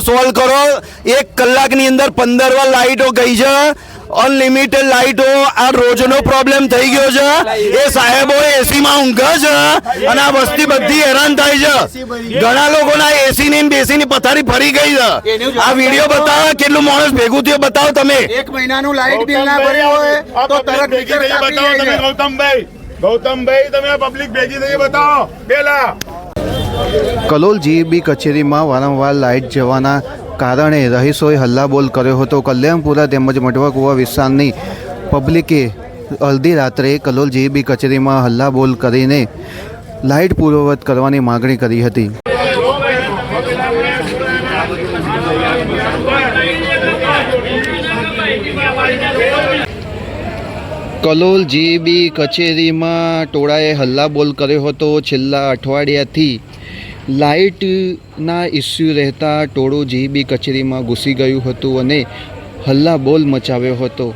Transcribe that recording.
Solve કરો. એક કલાકની અંદર પંદર વાર લાઈટો ગઈ છે. અનલિમિટેડ લાઈટો આ રોજનો પ્રોબ્લેમ થઈ ગયો છે. એ સાહેબો એસીમાં ઊંઘે છે અને આ વસ્તી બધી હેરાન થાય છે. ઘણા લોકોના એસી ની બેસી ની પથારી ફરી ગઈ છે. આ વીડિયો બતાવો કેટલું માણસ ભેગું થયું બતાવો તમે. એક મહિનાનું લાઇટ બિલ ના ભર્યું હોય તો તરત મીટર બતાવો તમે ગૌતમભાઈ. ગૌતમભાઈ તમે પબ્લિક ભેગી થઈ બતાવો. બેલા. કલોલ જીઈબી કચેરીમાં વારંવાર લાઇટ જવાના કારણે રહીશોએ હલ્લાબોલ કર્યો હતો. કલ્યાણપુરા તેમજ મઢવાકુવા વિસ્તારની પબ્લિકે અડધી રાત્રે કલોલ જીબી કચેરીમાં હલ્લાબોલ કરીને લાઇટ પૂર્વવત કરવાની માગણી કરી હતી. કલોલ જીબી કચેરીમાં ટોળાએ હલ્લાબોલ કર્યો હતો. છેલ્લા અઠવાડિયાથી લાઇટના ઇસ્યુ રહેતા ટોળું જીબી કચેરીમાં ઘૂસી ગયું હતું અને હલ્લાબોલ મચાવ્યો હતો.